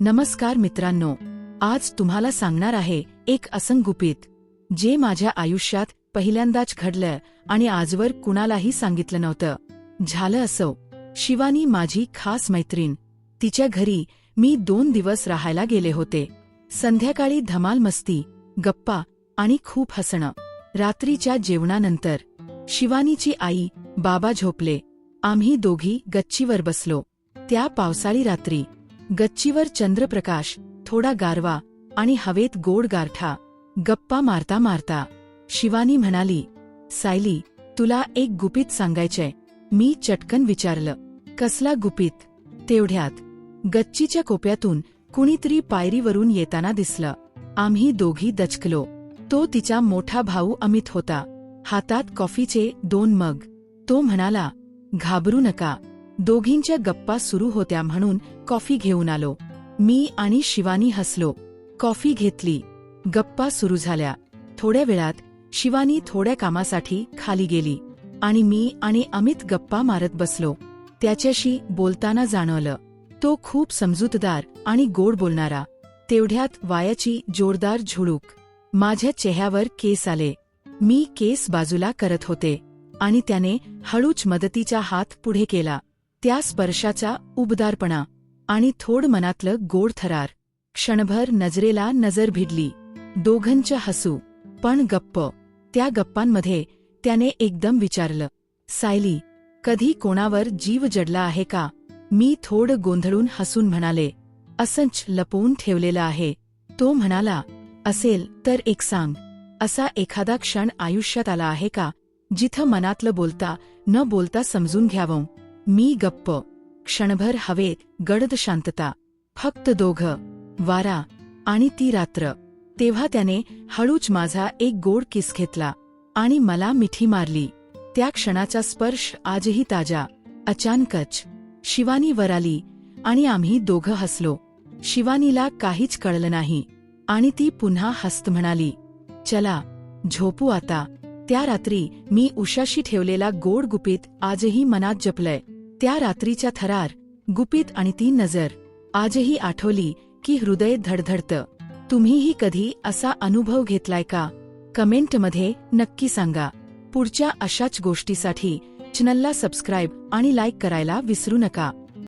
नमस्कार मित्रांनो आज तुम्हाला सांगणार आहे एक असंगुपित जे माझ्या आयुष्यात पहिल्यांदाच घडलं आणि आजवर कुणालाही सांगितलं नव्हतं. झालं असो शिवानी माझी खास मैत्रीण तिच्या घरी मी दोन दिवस राहायला गेले होते. संध्याकाळी धमाल मस्ती गप्पा आणि खूप हसणं. रात्रीच्या जेवणानंतर शिवानीची आई बाबा झोपले. आम्ही दोघी गच्चीवर बसलो. त्या पावसाळी रात्री गच्चीवर चंद्रप्रकाश थोडा गारवा आणि हवेत गोड गारठा. गप्पा मारता मारता शिवानी म्हणाली सायली तुला एक गुपित सांगायचंय. मी चटकन विचारलं कसला गुपित? तेवढ्यात गच्चीच्या कोप्यातून कुणीतरी पायरीवरून येताना दिसलं. आम्ही दोघी दचकलो. तो तिचा मोठा भाऊ अमित होता. हातात कॉफीचे दोन मग. तो म्हणाला घाबरू नका. दोघींच्या गप्पा सुरू होत्या म्हणून कॉफी घेऊन आलो. मी आणि शिवानी हसलो. कॉफी घेतली. गप्पा सुरू झाल्या. थोड्या वेळात शिवानी थोड्या कामासाठी खाली गेली आणि मी आणि अमित गप्पा मारत बसलो. त्याच्याशी बोलताना जाणवलं. तो खूप समजूतदार आणि गोड बोलणारा. तेवढ्यात वायाची जोरदार झुळूक. माझ्या चेहऱ्यावर केस आले. मी केस बाजूला करत होते आणि त्याने हळूच मदतीचा हात पुढे केला. त्या स्पर्शाचा उबदारपणा आणि थोड मनातलं गोड थरार. क्षणभर नजरेला नजर भिडली. दोघंच हसू पण गप्प. त्या गप्पांमध्ये त्याने एकदम विचारलं सायली कधी कोणावर जीव जडला आहे का? मी थोड गोंधळून हसून म्हणाले असंच लपवून ठेवलेलं आहे. तो म्हणाला असेल तर एक सांग. असा एखादा क्षण आयुष्यात आला आहे का? जिथं मनातलं बोलता न बोलता समजून घ्यावं. मी गप्प क्षणभर हवेत गडद शांतता फक्त दोघं वारा आणि ती रात्र. तेव्हा त्याने हळूच माझा एक गोड किस घेतला आणि मला मिठी मारली. त्या क्षणाचा स्पर्श आजही ताजा अचानकच. शिवानी वर आली आणि आम्ही दोघं हसलो. शिवानीला काहीच कळलं नाही आणि ती पुन्हा हस्त म्हणाली चला झोपू आता. त्या रात्री मी उशाशी ठेवलेला गोड गुपित आजही मनात जपलंय. त्या रात्रीच्या थरार गुपित आणि ती नजर. आजही आठवली की हृदय धडधडतं. तुम्हीही कधी असा अनुभव घेतलाय का? कमेंटमध्ये नक्की सांगा. पुढच्या अशाच गोष्टीसाठी चॅनलला सबस्क्राईब आणि लाईक करायला विसरू नका.